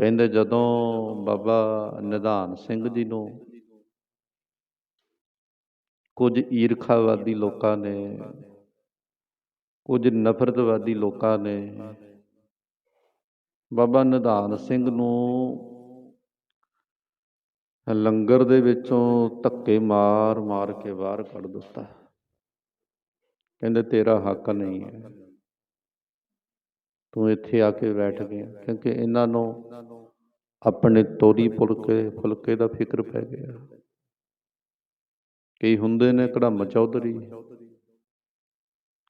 ਕਹਿੰਦੇ ਜਦੋਂ ਬਾਬਾ ਨਿਧਾਨ ਸਿੰਘ ਜੀ ਨੂੰ ਕੁਝ ਈਰਖਾਵਾਦੀ ਲੋਕਾਂ ਨੇ, ਕੁਝ ਨਫ਼ਰਤਵਾਦੀ ਲੋਕਾਂ ਨੇ ਬਾਬਾ ਨਿਧਾਨ ਸਿੰਘ ਨੂੰ ਲੰਗਰ ਦੇ ਵਿੱਚੋਂ ਧੱਕੇ ਮਾਰ ਮਾਰ ਕੇ ਬਾਹਰ ਕੱਢ ਦਿੱਤਾ। ਕਹਿੰਦੇ ਤੇਰਾ ਹੱਕ ਨਹੀਂ ਹੈ। ਤੂੰ ਇੱਥੇ ਆ ਕੇ ਬੈਠ ਗਿਆ, ਕਿਉਂਕਿ ਇਹਨਾਂ ਨੂੰ ਆਪਣੇ ਤੋਰੀ ਫੁਲਕੇ ਫੁਲਕੇ ਦਾ ਫਿਕਰ ਪੈ ਗਿਆ। ਕਈ ਹੁੰਦੇ ਨੇ ਕੜਮ ਚੌਧਰੀ,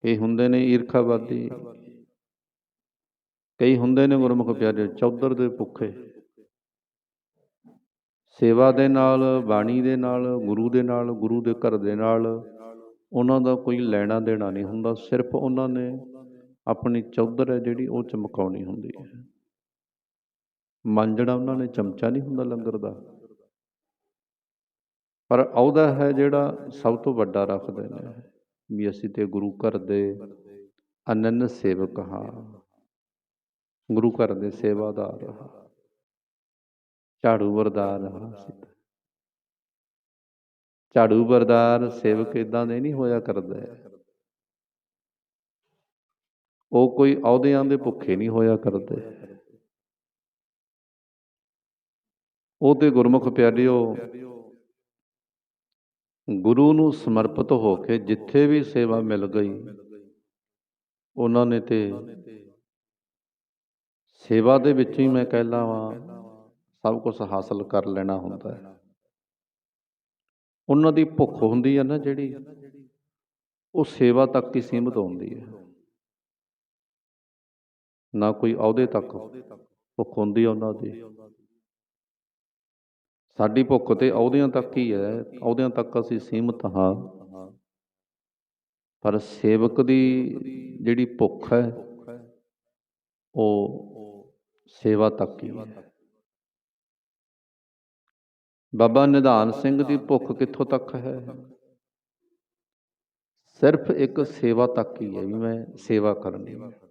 ਕਈ ਹੁੰਦੇ ਨੇ ਈਰਖਾਵਾਦੀ, ਕਈ ਹੁੰਦੇ ਨੇ ਗੁਰਮੁਖ ਪਿਆਰੇ ਚੌਧਰ ਦੇ ਭੁੱਖੇ। ਸੇਵਾ ਦੇ ਨਾਲ, ਬਾਣੀ ਦੇ ਨਾਲ, ਗੁਰੂ ਦੇ ਨਾਲ, ਗੁਰੂ ਦੇ ਘਰ ਦੇ ਨਾਲ ਉਹਨਾਂ ਦਾ ਕੋਈ ਲੈਣਾ ਦੇਣਾ ਨਹੀਂ ਹੁੰਦਾ, ਸਿਰਫ ਉਹਨਾਂ ਨੇ ਆਪਣੀ ਚੌਧਰ ਹੈ ਜਿਹੜੀ, ਉਹ ਚਮਕਾਉਣੀ ਹੁੰਦੀ ਹੈ। ਮਾਂਜਣਾ ਉਹਨਾਂ ਨੇ ਚਮਚਾ ਨਹੀਂ ਹੁੰਦਾ ਲੰਗਰ ਦਾ। ਪਰ ਅਹੁਦਾ ਹੈ ਜਿਹੜਾ ਸਭ ਤੋਂ ਵੱਡਾ ਰੱਖਦੇ ਨੇ। ਵੀ ਅਸੀਂ ਤੇ ਗੁਰੂ ਘਰ ਦੇ ਅਨੰਨ ਸੇਵਕ ਹਾਂ। ਗੁਰੂ ਘਰ ਦੇ ਸੇਵਾਦਾਰ ਹਾਂ। ਝਾੜੂ ਵਰਦਾਰ ਹਾਂ ਝਾੜੂ ਵਰਦਾਰ ਸੇਵਕ ਇਦਾਂ ਦੇ ਨਹੀਂ ਹੋਇਆ ਕਰਦਾ। ਉਹ ਕੋਈ ਅਹੁਦਿਆਂ ਦੇ ਭੁੱਖੇ ਨਹੀਂ ਹੋਇਆ ਕਰਦੇ। ਉਹ ਤੇ ਗੁਰਮੁਖ ਪਿਆਰਿਓ, ਗੁਰੂ ਨੂੰ ਸਮਰਪਿਤ ਹੋ ਕੇ ਜਿੱਥੇ ਵੀ ਸੇਵਾ ਮਿਲ ਗਈ, ਉਹਨਾਂ ਨੇ ਤੇ ਸੇਵਾ ਦੇ ਵਿੱਚ ਹੀ ਮੈਂ ਕਹਿ ਲਾਵਾਂ ਸਭ ਕੁਝ ਹਾਸਲ ਕਰ ਲੈਣਾ ਹੁੰਦਾ ਹੈ। ਉਹਨਾਂ ਦੀ ਭੁੱਖ ਹੁੰਦੀ ਹੈ ਨਾ ਜਿਹੜੀ, ਉਹ ਸੇਵਾ ਤੱਕ ਹੀ ਸੀਮਿਤ ਹੁੰਦੀ ਹੈ। ਨਾ ਕੋਈ ਅਹੁਦੇ ਤੱਕ। ਭੁੱਖ ਹੁੰਦੀ ਹੈ ਉਹਨਾਂ ਦੀ। ਸਾਡੀ ਭੁੱਖ ਤੇ ਅਹੁਦਿਆਂ ਤੱਕ ਹੀ ਹੈ। ਅਹੁਦਿਆਂ ਤੱਕ ਅਸੀਂ ਸੀਮਿਤ ਹਾਂ। ਪਰ ਸੇਵਕ ਦੀ ਜਿਹੜੀ ਭੁੱਖ ਹੈ, ਉਹ ਸੇਵਾ ਤੱਕ ਹੀ ਹੈ। ਬਾਬਾ ਨਿਧਾਨ ਸਿੰਘ ਦੀ ਭੁੱਖ ਕਿੱਥੋਂ ਤੱਕ ਹੈ? ਸਿਰਫ ਇੱਕ ਸੇਵਾ ਤੱਕ ਹੀ ਹੈ ਵੀ ਮੈਂ ਸੇਵਾ ਕਰਨੀ ਹੈ।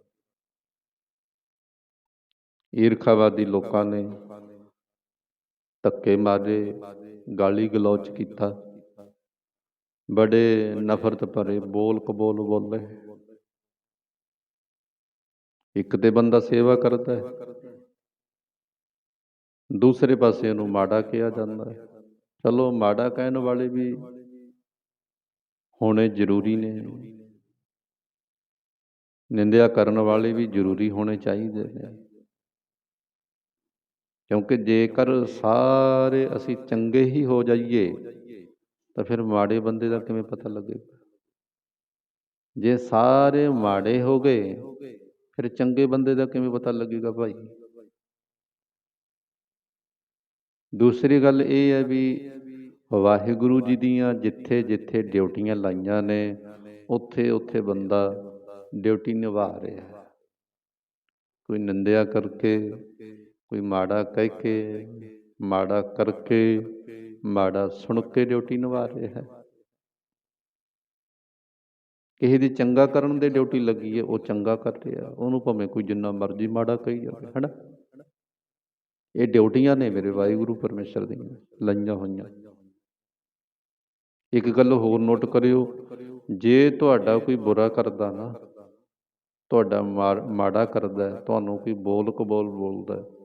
ਈਰਖਾਵਾਦੀ ਲੋਕਾਂ ਨੇ ਧੱਕੇ ਮਾਰੇ ਗਾਲੀ ਗਲੋਚ ਕੀਤਾ। ਬੜੇ ਨਫ਼ਰਤ ਭਰੇ ਬੋਲ ਕਬੋਲ ਬੋਲੇ। ਇੱਕ ਤੇ ਬੰਦਾ ਸੇਵਾ ਕਰਦਾ ਹੈ। ਦੂਸਰੇ ਪਾਸੇ ਨੂੰ ਮਾੜਾ ਕਿਹਾ ਜਾਂਦਾ ਹੈ। ਚਲੋ ਮਾੜਾ ਕਹਿਣ ਵਾਲੇ ਵੀ ਹੋਣੇ ਜ਼ਰੂਰੀ ਨੇ। ਨਿੰਦਿਆ ਕਰਨ ਵਾਲੇ ਵੀ ਜ਼ਰੂਰੀ ਹੋਣੇ ਚਾਹੀਦੇ ਨੇ। ਕਿਉਂਕਿ ਜੇਕਰ ਸਾਰੇ ਅਸੀਂ ਚੰਗੇ ਹੀ ਹੋ ਜਾਈਏ, ਤਾਂ ਫਿਰ ਮਾੜੇ ਬੰਦੇ ਦਾ ਕਿਵੇਂ ਪਤਾ ਲੱਗੇਗਾ ਜੇ ਸਾਰੇ ਮਾੜੇ ਹੋ ਗਏ, ਫਿਰ ਚੰਗੇ ਬੰਦੇ ਦਾ ਕਿਵੇਂ ਪਤਾ ਲੱਗੇਗਾ ਭਾਈ? ਦੂਸਰੀ ਗੱਲ ਇਹ ਹੈ ਵੀ ਵਾਹਿਗੁਰੂ ਜੀ ਦੀਆਂ ਜਿੱਥੇ ਜਿੱਥੇ ਡਿਊਟੀਆਂ ਲਾਈਆਂ ਨੇ, ਉੱਥੇ ਉੱਥੇ ਬੰਦਾ ਡਿਊਟੀ ਨਿਭਾ ਰਿਹਾ ਕੋਈ ਨਿੰਦਿਆ ਕਰਕੇ ਕੋਈ ਮਾੜਾ ਕਹਿ ਕੇ, ਮਾੜਾ ਕਰਕੇ, ਮਾੜਾ ਸੁਣ ਕੇ ਡਿਊਟੀ ਨਿਭਾ ਰਿਹਾ ਹੈ। ਕਿਸੇ ਦੀ ਚੰਗਾ ਕਰਨ ਦੇ ਡਿਊਟੀ ਲੱਗੀ ਹੈ, ਉਹ ਚੰਗਾ ਕਰ ਰਿਹਾ। ਉਹਨੂੰ ਭਾਵੇਂ ਕੋਈ ਜਿੰਨਾ ਮਰਜ਼ੀ ਮਾੜਾ ਕਹੀ ਜਾਵੇ, ਹੈਨਾ? ਇਹ ਡਿਊਟੀਆਂ ਨੇ ਮੇਰੇ ਵਾਹਿਗੁਰੂ ਪਰਮੇਸ਼ਰ ਦੀਆਂ, ਲਾਈਆਂ ਹੋਈਆਂ। ਇੱਕ ਗੱਲ ਹੋਰ ਨੋਟ ਕਰਿਓ, ਜੇ ਤੁਹਾਡਾ ਕੋਈ ਬੁਰਾ ਕਰਦਾ ਨਾ, ਤੁਹਾਡਾ ਮਾਰ- ਮਾੜਾ ਕਰਦਾ, ਤੁਹਾਨੂੰ ਕੋਈ ਬੋਲ ਕਬੋਲ ਬੋਲਦਾ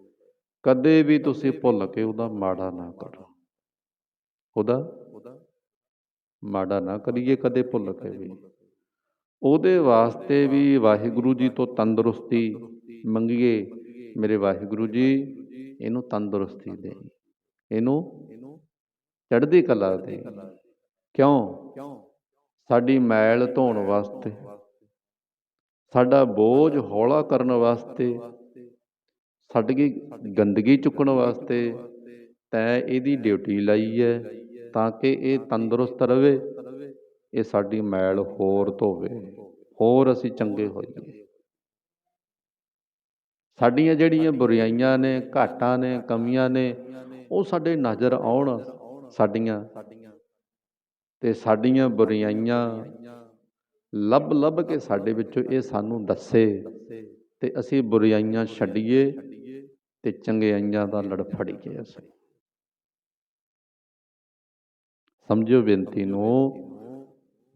ਕਦੇ ਵੀ ਤੁਸੀਂ ਭੁੱਲ ਕੇ ਉਹਦਾ ਮਾੜਾ ਨਾ ਕਰੋ। ਉਹਦਾ ਮਾੜਾ ਨਾ ਕਰੀਏ ਕਦੇ ਭੁੱਲ ਕੇ ਵੀ। ਉਹਦੇ ਵਾਸਤੇ ਵੀ ਵਾਹਿਗੁਰੂ ਜੀ ਤੋਂ ਤੰਦਰੁਸਤੀ ਮੰਗੀਏ। ਮੇਰੇ ਵਾਹਿਗੁਰੂ ਜੀ ਇਹਨੂੰ ਤੰਦਰੁਸਤੀ ਦੇ ਇਹਨੂੰ ਚੜ੍ਹਦੀ ਕਲਾ ਦੇ ਕਿਉਂ? ਸਾਡੀ ਮੈਲ ਧੋਣ ਵਾਸਤੇ। ਸਾਡਾ ਬੋਝ ਹੌਲਾ ਕਰਨ ਵਾਸਤੇ। ਸਾਡੀ ਗੰਦਗੀ ਚੁੱਕਣ ਵਾਸਤੇ ਤੈਂ ਇਹਦੀ ਡਿਊਟੀ ਲਈ ਹੈ ਤਾਂ ਕਿ ਇਹ ਤੰਦਰੁਸਤ ਰਵੇ, ਇਹ ਸਾਡੀ ਮੈਲ ਹੋਰ ਧੋਵੇ, ਹੋਰ ਅਸੀਂ ਚੰਗੇ ਹੋਈਏ। ਸਾਡੀਆਂ ਜਿਹੜੀਆਂ ਬੁਰਾਈਆਂ ਨੇ, ਘਾਟਾਂ ਨੇ, ਕਮੀਆਂ ਨੇ, ਉਹ ਸਾਡੇ ਨਜ਼ਰ ਆਉਣ ਸਾਡੀਆਂ ਤੇ ਸਾਡੀਆਂ ਬੁਰਾਈਆਂ ਲੱਭ ਲੱਭ ਕੇ ਸਾਡੇ ਵਿੱਚੋਂ ਇਹ ਸਾਨੂੰ ਦੱਸੇ ਤੇ ਅਸੀਂ ਬੁਰਾਈਆਂ ਛੱਡੀਏ ਤੇ ਚੰਗਿਆਈਆਂ ਦਾ ਲੜ ਫੜੀਏ ਅਸੀਂ ਸਮਝਿਓ ਬੇਨਤੀ ਨੂੰ,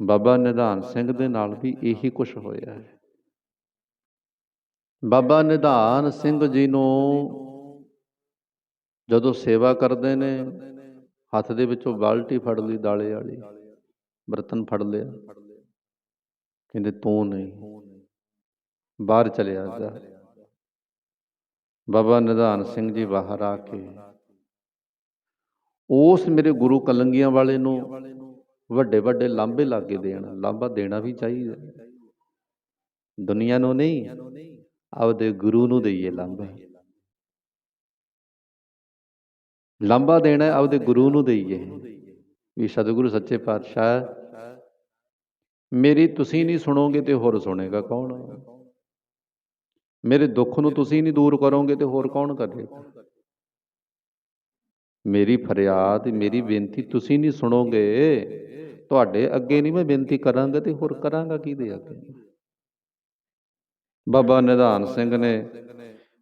ਬਾਬਾ ਨਿਧਾਨ ਸਿੰਘ ਦੇ ਨਾਲ ਵੀ ਇਹੀ ਕੁਝ ਹੋਇਆ ਹੈ। ਬਾਬਾ ਨਿਧਾਨ ਸਿੰਘ ਜੀ ਨੂੰ ਜਦੋਂ ਸੇਵਾ ਕਰਦੇ ਨੇ, ਹੱਥ ਦੇ ਵਿੱਚੋਂ ਬਾਲਟੀ ਫੜ ਲਈ ਦਾਲੇ ਵਾਲੀ, ਬਰਤਨ ਫੜ ਲਿਆ। ਕਹਿੰਦੇ, ਤੂੰ ਨਹੀਂ, ਬਾਹਰ ਚਲਿਆ ਜਾ। ਬਾਬਾ ਨਿਧਾਨ ਸਿੰਘ ਜੀ ਬਾਹਰ ਆ ਕੇ ਉਸ ਮੇਰੇ ਗੁਰੂ ਕਲੰਗੀਆਂ ਵਾਲੇ ਨੂੰ ਵੱਡੇ ਵੱਡੇ ਲਾਂਬੇ ਲਾਗੇ ਦੇਣਾ ਲਾਂਬਾ ਦੇਣਾ ਵੀ ਚਾਹੀਦਾ। ਦੁਨੀਆ ਨੂੰ ਨਹੀਂ, ਆਪਦੇ ਗੁਰੂ ਨੂੰ ਦਈਏ ਲਾਂਬਾ ਲਾਂਬਾ ਦੇਣਾ ਆਪਦੇ ਗੁਰੂ ਨੂੰ ਦਈਏ। ਵੀ ਸਤਿਗੁਰੂ ਸੱਚੇ ਪਾਤਸ਼ਾਹ ਮੇਰੀ ਤੁਸੀਂ ਨਹੀਂ ਸੁਣੋਗੇ ਤੇ ਹੋਰ ਸੁਣੇਗਾ ਕੌਣ? ਮੇਰੇ ਦੁੱਖ ਨੂੰ ਤੁਸੀਂ ਨਹੀਂ ਦੂਰ ਕਰੋਗੇ ਤੇ ਹੋਰ ਕੌਣ ਕਰੇਗਾ ਮੇਰੀ ਫਰਿਆਦ, ਮੇਰੀ ਬੇਨਤੀ ਤੁਸੀਂ ਨਹੀਂ ਸੁਣੋਗੇ। ਤੁਹਾਡੇ ਅੱਗੇ ਨਹੀਂ ਮੈਂ ਬੇਨਤੀ ਕਰਾਂਗਾ ਤੇ ਹੋਰ ਕਰਾਂਗਾ ਕਿਹਦੇ ਅੱਗੇ? ਬਾਬਾ ਨਿਧਾਨ ਸਿੰਘ ਨੇ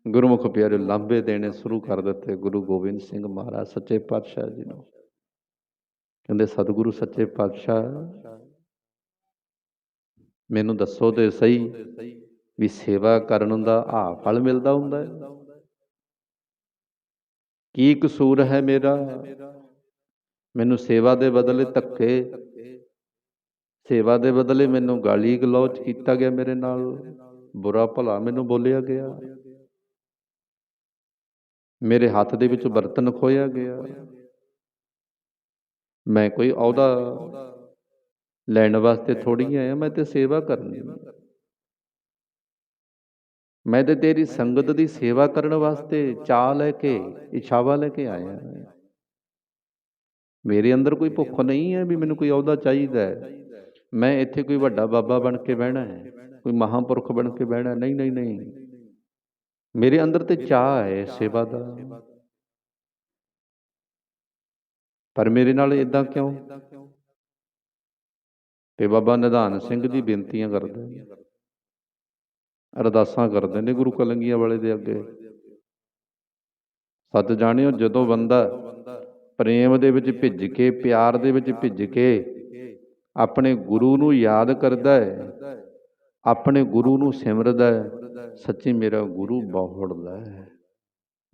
ਗੁਰਮੁਖ ਪਿਆਰੇ ਲਾਂਬੇ ਦੇਣੇ ਸ਼ੁਰੂ ਕਰ ਦਿੱਤੇ ਗੁਰੂ ਗੋਬਿੰਦ ਸਿੰਘ ਮਹਾਰਾਜ ਸੱਚੇ ਪਾਤਸ਼ਾਹ ਜੀ ਨੂੰ। ਕਹਿੰਦੇ, ਸਤਿਗੁਰੂ ਸੱਚੇ ਪਾਤਸ਼ਾਹ, ਮੈਨੂੰ ਦੱਸੋ ਤੇ ਸਹੀ ਵੀ ਸੇਵਾ ਕਰਨ ਦਾ ਆ ਫਲ ਮਿਲਦਾ ਹੁੰਦਾ ਹੈ। ਕੀ ਕਸੂਰ ਹੈ ਮੇਰਾ? ਮੈਨੂੰ ਸੇਵਾ ਦੇ ਬਦਲੇ ਧੱਕੇ। ਸੇਵਾ ਦੇ ਬਦਲੇ ਮੈਨੂੰ ਗਾਲੀ ਗਲੋਚ ਕੀਤਾ ਗਿਆ ਮੇਰੇ ਨਾਲ। ਬੁਰਾ ਭਲਾ ਮੈਨੂੰ ਬੋਲਿਆ ਗਿਆ। ਮੇਰੇ ਹੱਥ ਦੇ ਵਿੱਚ ਬਰਤਨ ਖੋਇਆ ਗਿਆ। ਮੈਂ ਕੋਈ ਅਹੁਦਾ ਲੈਣ ਵਾਸਤੇ ਥੋੜੀ ਆਇਆ, ਮੈਂ ਤੇ ਸੇਵਾ ਕਰਨੀ। ਹੈ ਮੈਂ ਤੇ ਤੇਰੀ ਸੰਗਤ ਦੀ ਸੇਵਾ ਕਰਨ ਵਾਸਤੇ ਚਾਹ ਲੈ ਕੇ, ਇਛਾਵਾ ਲੈ ਕੇ ਆਇਆ ਮੇਰੇ ਅੰਦਰ ਕੋਈ ਭੁੱਖ ਨਹੀਂ ਹੈ ਵੀ ਮੈਨੂੰ ਕੋਈ ਅਹੁਦਾ ਚਾਹੀਦਾ ਹੈ। ਮੈਂ ਇੱਥੇ ਕੋਈ ਵੱਡਾ ਬਾਬਾ ਬਣ ਕੇ ਬਹਿਣਾ ਹੈ, ਕੋਈ ਮਹਾਂਪੁਰਖ ਬਣ ਕੇ ਬਹਿਣਾ ਨਹੀਂ ਨਹੀਂ ਨਹੀਂ। ਮੇਰੇ ਅੰਦਰ ਤੇ ਚਾਹ ਹੈ ਸੇਵਾ ਦਾ। ਪਰ ਮੇਰੇ ਨਾਲ ਇਦਾਂ ਕਿਉਂ? ਤੇ ਬਾਬਾ ਨਿਧਾਨ ਸਿੰਘ ਦੀ ਬੇਨਤੀਆਂ ਕਰਦਾ ਅਰਦਾਸਾਂ ਕਰਦੇ ਨੇ ਗੁਰੂ ਕਲੰਗੀਆਂ ਵਾਲੇ ਦੇ ਅੱਗੇ। ਸੱਚ ਜਾਣਿਓ, ਜਦੋਂ ਬੰਦਾ ਪ੍ਰੇਮ ਦੇ ਵਿੱਚ ਭਿੱਜ ਕੇ, ਪਿਆਰ ਦੇ ਵਿੱਚ ਭਿੱਜ ਕੇ ਆਪਣੇ ਗੁਰੂ ਨੂੰ ਯਾਦ ਕਰਦਾ ਹੈ, ਆਪਣੇ ਗੁਰੂ ਨੂੰ ਸਿਮਰਦਾ ਹੈ, ਸੱਚੀ ਮੇਰਾ ਗੁਰੂ ਬਹੁੜਦਾ ਹੈ,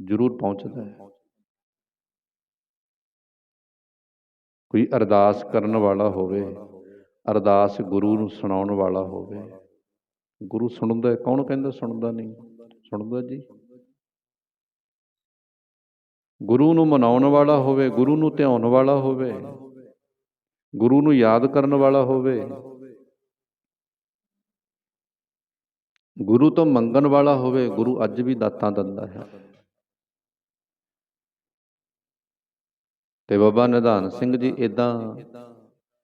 ਜ਼ਰੂਰ ਪਹੁੰਚਦਾ ਹੈ। ਕੋਈ ਅਰਦਾਸ ਕਰਨ ਵਾਲਾ ਹੋਵੇ, ਅਰਦਾਸ ਗੁਰੂ ਨੂੰ ਸੁਣਾਉਣ ਵਾਲਾ ਹੋਵੇ ਗੁਰੂ ਸੁਣਦਾ ਕੌਣ ਕਹਿੰਦਾ ਸੁਣਦਾ ਨਹੀਂ? ਸੁਣਦਾ ਜੀ। ਗੁਰੂ ਨੂੰ ਮਨਾਉਣ ਵਾਲਾ ਹੋਵੇ, ਗੁਰੂ ਨੂੰ ਧਿਆਉਣ ਵਾਲਾ ਹੋਵੇ, ਗੁਰੂ ਨੂੰ ਯਾਦ ਕਰਨ ਵਾਲਾ ਹੋਵੇ, ਗੁਰੂ ਤੋਂ ਮੰਗਣ ਵਾਲਾ ਹੋਵੇ, ਗੁਰੂ ਅੱਜ ਵੀ ਦਾਤਾਂ ਦਿੰਦਾ ਹੈ। ਤੇ ਬਾਬਾ ਨਿਧਾਨ ਸਿੰਘ ਜੀ ਇਦਾਂ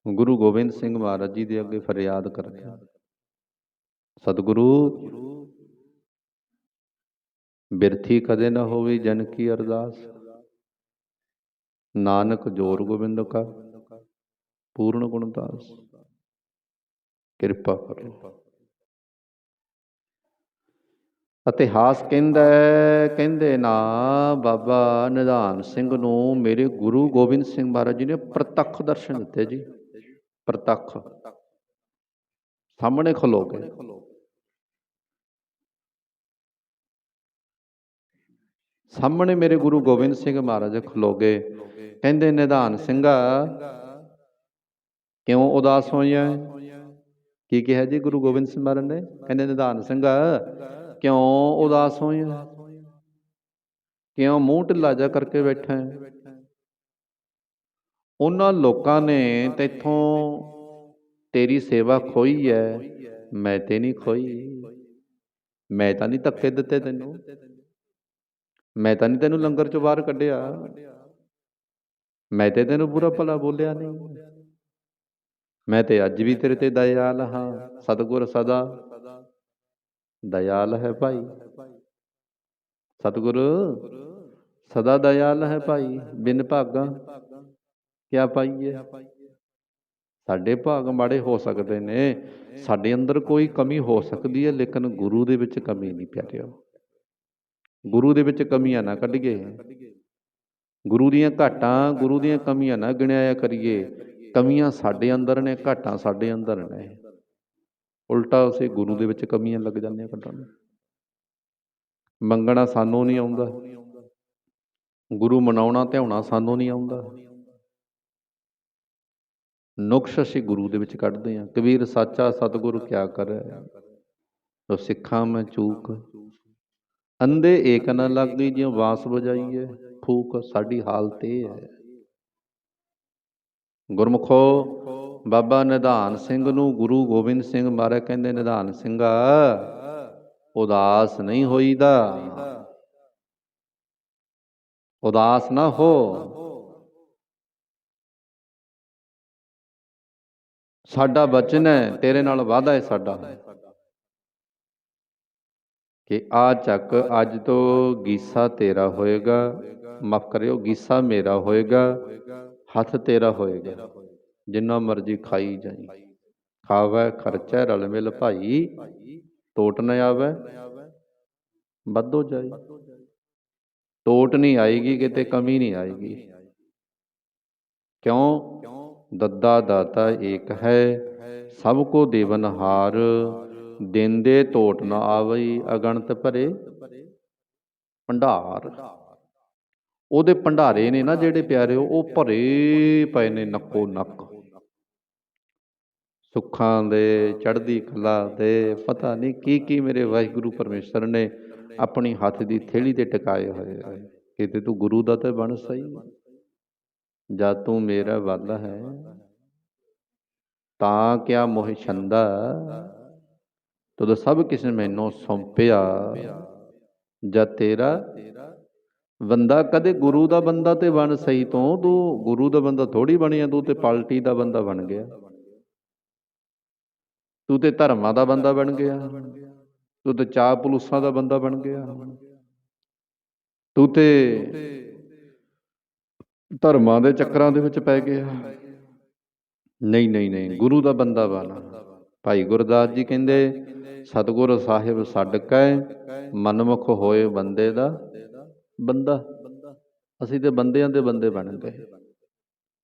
ਗੁਰੂ ਗੋਬਿੰਦ ਸਿੰਘ ਮਹਾਰਾਜ ਜੀ ਦੇ ਅੱਗੇ ਫਰਿਆਦ ਕਰਦੇ ਹਨ ਸਤਿਗੁਰੂ, ਬਿਰਥੀ ਕਦੇ ਨਾ ਹੋਵੇ ਜਨ ਕੀ ਅਰਦਾਸ। ਨਾਨਕ ਜੋਰ ਗੋਬਿੰਦ ਕਾ, ਪੂਰਨ ਗੁਣਦਾਸ ਕਿਰਪਾ ਕਰੋ। ਇਤਿਹਾਸ ਕਹਿੰਦਾ ਕਹਿੰਦੇ ਨਾ, ਬਾਬਾ ਨਿਧਾਨ ਸਿੰਘ ਨੂੰ ਮੇਰੇ ਗੁਰੂ ਗੋਬਿੰਦ ਸਿੰਘ ਮਹਾਰਾਜ ਜੀ ਨੇ ਪ੍ਰਤੱਖ ਦਰਸ਼ਨ ਦਿੱਤੇ ਜੀ। ਪ੍ਰਤੱਖ। ਸਾਹਮਣੇ ਖਲੋ ਕੇ। ਸਾਹਮਣੇ ਮੇਰੇ ਗੁਰੂ ਗੋਬਿੰਦ ਸਿੰਘ ਮਹਾਰਾਜ ਖਲੋਗੇ ਕਹਿੰਦੇ, ਨਿਧਾਨ ਸਿੰਘਾ, ਕਿਉਂ ਉਦਾਸ ਹੋਇਆ ਹੈ? ਕੀ ਕਿਹਾ ਜੀ ਗੁਰੂ ਗੋਬਿੰਦ ਸਿੰਘ ਮਹਾਰਾਜ ਨੇ? ਕਹਿੰਦੇ, ਨਿਧਾਨ ਸਿੰਘਾ, ਕਿਉਂ ਉਦਾਸ ਹੋਇਆ ਕਿਉਂ ਮੂੰਹ ਢਿੱਲਾ ਜਾ ਕਰਕੇ ਬੈਠਾ ਹੈ? ਉਹਨਾਂ ਲੋਕਾਂ ਨੇ ਤੇਥੋਂ ਤੇਰੀ ਸੇਵਾ ਖੋਈ ਹੈ ਮੈਂ ਤੇ ਨਹੀਂ ਖੋਈ। ਮੈਂ ਤਾਂ ਨਹੀਂ ਧੱਕੇ ਦਿੱਤੇ ਤੈਨੂੰ। ਮੈਂ ਤਾਂ ਨਹੀਂ ਤੈਨੂੰ ਲੰਗਰ ਚੋਂ ਬਾਹਰ ਕੱਢਿਆ। ਮੈਂ ਤੇ ਤੈਨੂੰ ਬੁਰਾ ਭਲਾ ਬੋਲਿਆ ਨਹੀਂ। ਮੈਂ ਤੇ ਅੱਜ ਵੀ ਤੇਰੇ ਤੇ ਦਇਆਲ ਹਾਂ। ਸਤਿਗੁਰ ਸਦਾ। ਦਇਆਲ ਹੈ ਭਾਈ। ਸਤਿਗੁਰ, ਸਦਾ ਦਇਆਲ ਹੈ ਭਾਈ। ਬਿਨ ਭਾਗਾ ਕਿਆ ਪਾਈਏ? ਸਾਡੇ ਭਾਗ ਮਾੜੇ ਹੋ ਸਕਦੇ ਨੇ। ਸਾਡੇ ਅੰਦਰ ਕੋਈ ਕਮੀ ਹੋ ਸਕਦੀ ਹੈ, ਲੇਕਿਨ ਗੁਰੂ ਦੇ ਵਿੱਚ ਕਮੀ ਨਹੀਂ, ਪਿਆਰਿਓ। ਗੁਰੂ ਦੇ ਵਿੱਚ ਕਮੀਆਂ ਨਾ ਕੱਢੀਏ। ਗੁਰੂ ਦੀਆਂ ਘਾਟਾਂ, ਗੁਰੂ ਦੀਆਂ ਕਮੀਆਂ ਨਾ ਗਿਣਿਆ ਕਰੀਏ। ਕਮੀਆਂ ਸਾਡੇ ਅੰਦਰ ਨੇ, ਘਾਟਾਂ ਸਾਡੇ ਅੰਦਰ ਨੇ। ਉਲਟਾ ਉਸੇ ਗੁਰੂ ਦੇ ਵਿੱਚ ਕਮੀਆਂ ਲੱਗ ਜਾਂਦੀਆਂ ਕੱਢਣ ਮੰਗਣਾ ਸਾਨੂੰ ਨਹੀਂ ਆਉਂਦਾ। ਗੁਰੂ ਮਨਾਉਣਾ, ਧਿਆਉਣਾ ਸਾਨੂੰ ਨਹੀਂ ਆਉਂਦਾ। ਨੁਕਸ਼ ਅਸੀਂ ਗੁਰੂ ਦੇ ਵਿੱਚ ਕੱਢਦੇ ਹਾਂ। ਕਬੀਰ, ਸਾਚਾ ਸਤਿਗੁਰੂ ਕਿਆ ਕਰੇ? ਤੋ ਸਿੱਖਾਂ ਮੈਂ ਚੂਕ। ਅੰਦੇ ਏਕ ਨ ਲੱਗੀ ਜਿਉ ਬਾਸ ਵਜਾਈਏ ਫੂਕ ਸਾਡੀ ਹਾਲਤ ਇਹ ਹੈ ਗੁਰਮੁਖੋ, ਬਾਬਾ ਨਿਧਾਨ ਸਿੰਘ ਨੂੰ ਗੁਰੂ ਗੋਬਿੰਦ ਸਿੰਘ ਮਹਾਰਾਜ ਕਹਿੰਦੇ, ਨਿਧਾਨ ਸਿੰਘਾ, ਉਦਾਸ ਨਹੀਂ ਹੋਈਦਾ। ਉਦਾਸ ਨਾ ਹੋ। ਸਾਡਾ ਬਚਨ ਹੈ ਤੇਰੇ ਨਾਲ ਵਾਅਦਾ ਹੈ ਸਾਡਾ। ਕਿ ਆ ਚੱਕ, ਅੱਜ ਤੋਂ ਗੀਸਾ ਤੇਰਾ ਹੋਏਗਾ। ਮਾਫ ਕਰਿਓ, ਗੀਸਾ ਮੇਰਾ ਹੋਏਗਾ, ਹੱਥ ਤੇਰਾ ਹੋਏਗਾ। ਜਿੰਨਾ ਮਰਜ਼ੀ ਖਾਈ ਜਾਈ। ਖਾਵੇ, ਖਰਚਾ, ਰਲ ਮਿਲ ਭਾਈ, ਟੋਟ ਨਾ ਆਵੇ। ਵੱਧੋ ਜਾਈ। ਟੋਟ ਨਹੀਂ ਆਏਗੀ, ਕਿਤੇ ਕਮੀ ਨਹੀਂ ਆਏਗੀ। ਕਿਉਂ? ਦੱਦਾ ਦਾਤਾ ਏਕ ਹੈ, ਸਭ ਕੋ ਦੇਵਨਹਾਰ ਦਿੰਦੇ ਟੋਟ ਨਾ ਆਵਈ, ਅਗਣਤ ਭਰੇ ਭੰਡਾਰ। ਉਹਦੇ ਭੰਡਾਰੇ ਨੇ ਨਾ ਜਿਹੜੇ ਪਿਆਰਿਓ, ਉਹ ਭਰੇ ਪਏ ਨੇ ਨੱਕੋ ਨੱਕ। ਸੁੱਖਾਂ ਦੇ, ਚੜ੍ਹਦੀ ਕਲਾ ਦੇ, ਪਤਾ ਨਹੀਂ ਕੀ ਕੀ ਮੇਰੇ ਵਾਹਿਗੁਰੂ ਪਰਮੇਸ਼ਰ ਨੇ ਆਪਣੀ ਹੱਥ ਦੀ ਥੇਲੀ ਤੇ ਟਿਕਾਏ ਹੋਏ ਆ। ਕਿਤੇ ਤੂੰ ਗੁਰੂ ਦਾ ਤੇ ਬਣ ਸਹੀ ਜਦ ਤੂੰ ਮੇਰਾ ਵੱਲ ਹੈ। ਤਾਂ ਕਿਆ ਮੋਹ ਛੰਦਾ? ਤਦ ਸਭ ਕਿਸ ਮੈਨੂੰ ਸੌਂਪਿਆ। ਜਾਂ ਤੇਰਾ ਬੰਦਾ ਕਦੇ ਗੁਰੂ ਦਾ ਬੰਦਾ ਤੇ ਬਣ ਸਹੀ ਤੋਂ, ਤੂੰ ਗੁਰੂ ਦਾ ਬੰਦਾ ਥੋੜੀ ਬਣਿਆ, ਤੂੰ ਤੇ ਪਾਲਟੀ ਦਾ ਬੰਦਾ ਬਣ ਗਿਆ। ਤੂੰ ਤੇ ਧਰਮਾਂ ਦਾ ਬੰਦਾ ਬਣ ਗਿਆ। ਤੂੰ ਤੇ ਚਾਹ ਪੁਲੂਸਾਂ ਦਾ ਬੰਦਾ ਬਣ ਗਿਆ। ਤੂੰ ਤੇ ਧਰਮਾਂ ਦੇ ਚੱਕਰਾਂ ਦੇ ਵਿੱਚ ਪੈ ਗਿਆ। ਨਹੀਂ ਨਹੀਂ ਨਹੀਂ, ਗੁਰੂ ਦਾ ਬੰਦਾ ਬਣ। ਭਾਈ ਗੁਰਦਾਸ ਜੀ ਕਹਿੰਦੇ, ਸਤਿਗੁਰ ਸਾਹਿਬ ਛੱਡ ਕੇ ਮਨਮੁਖ ਹੋਏ ਬੰਦੇ ਦਾ ਬੰਦਾ। ਅਸੀਂ ਤੇ ਬੰਦਿਆਂ ਦੇ ਬੰਦੇ ਬਣ ਗਏ।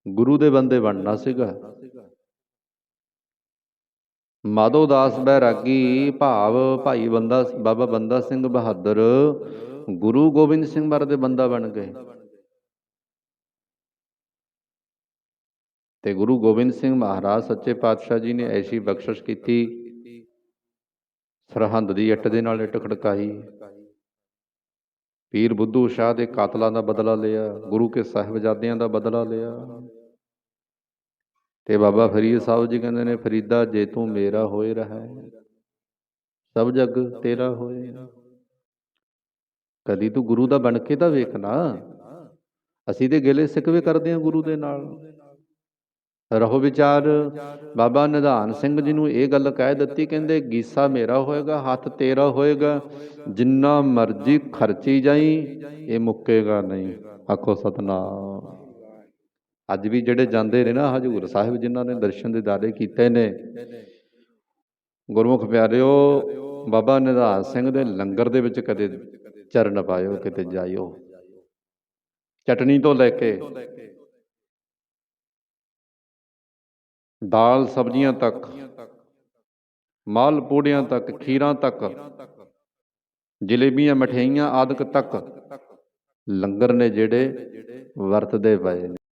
ਗੁਰੂ ਦੇ ਬੰਦੇ ਬਣਨਾ ਸੀਗਾ। ਮਾਧੋ ਦਾਸ ਬੈਰਾਗੀ, ਭਾਵ ਭਾਈ ਬੰਦਾ, ਬਾਬਾ ਬੰਦਾ ਸਿੰਘ ਬਹਾਦਰ, ਗੁਰੂ ਗੋਬਿੰਦ ਸਿੰਘ ਮਹਾਰਾਜ ਦੇ ਬੰਦਾ ਬਣ ਗਏ। ਤੇ ਗੁਰੂ ਗੋਬਿੰਦ ਸਿੰਘ ਮਹਾਰਾਜ ਸੱਚੇ ਪਾਤਸ਼ਾਹ ਜੀ ਨੇ ਐਸੀ ਬਖਸ਼ਿਸ਼ ਕੀਤੀ। ਸਰਹੰਦ ਦੀ ਇੱਟ ਦੇ ਨਾਲ ਇੱਟ ਖੜਕਾਈ। ਪੀਰ ਬੁੱਧੂ ਸ਼ਾਹ ਦੇ ਕਾਤਲਾਂ ਦਾ ਬਦਲਾ ਲਿਆ, ਗੁਰੂ ਕੇ ਸਾਹਿਬਜ਼ਾਦਿਆਂ ਦਾ ਬਦਲਾ ਲਿਆ। ਤੇ ਬਾਬਾ ਫਰੀਦ ਸਾਹਿਬ ਜੀ ਕਹਿੰਦੇ ਨੇ, ਫਰੀਦਾ ਜੇ ਤੂੰ ਮੇਰਾ ਹੋਏ ਰਹਾ ਸਭ ਜਗ ਤੇਰਾ ਹੋਏ ਕਦੀ ਤੂੰ ਗੁਰੂ ਦਾ ਬਣ ਕੇ ਤਾਂ ਵੇਖ ਨਾ। ਅਸੀਂ ਤੇ ਗਿਲੇ ਸਿਕਵੇ ਕਰਦੇ ਹਾਂ ਗੁਰੂ ਦੇ ਨਾਲ। ਰਹੋ ਵਿਚਾਰ। ਬਾਬਾ ਨਿਧਾਨ ਸਿੰਘ ਜੀ ਨੂੰ ਇਹ ਗੱਲ ਕਹਿ ਦਿੱਤੀ, ਕਹਿੰਦੇ, ਗੀਸਾ ਮੇਰਾ ਹੋਏਗਾ, ਹੱਥ ਤੇਰਾ ਹੋਏਗਾ, ਜਿੰਨਾ ਮਰਜ਼ੀ ਖਰਚੀ ਜਾਈ, ਇਹ ਮੁੱਕੇਗਾ ਨਹੀਂ। ਆਖੋ ਸਤਨਾਮ। ਅੱਜ ਵੀ ਜਿਹੜੇ ਜਾਂਦੇ ਨੇ ਨਾ ਹਜੂਰ ਸਾਹਿਬ, ਜਿਨ੍ਹਾਂ ਨੇ ਦਰਸ਼ਨ ਦੇ ਦਾਰੇ ਕੀਤੇ ਨੇ, ਗੁਰਮੁਖ ਪਿਆਰਿਓ, ਬਾਬਾ ਨਿਧਾਨ ਸਿੰਘ ਦੇ ਲੰਗਰ ਦੇ ਵਿੱਚ ਕਦੇ ਚਰਨ ਪਾਇਓ, ਕਿਤੇ ਜਾਇਓ। ਚਟਣੀ ਤੋਂ ਲੈ ਕੇ ਦਾਲ ਸਬਜ਼ੀਆਂ ਤੱਕ, ਮਾਲ ਪੂੜਿਆਂ ਤੱਕ, ਖੀਰਾਂ ਤੱਕ, ਜਲੇਬੀਆਂ, ਮਠਿਆਈਆਂ ਆਦਿਕ ਤੱਕ ਲੰਗਰ ਨੇ ਜਿਹੜੇ ਵਰਤਦੇ ਪਏ ਨੇ।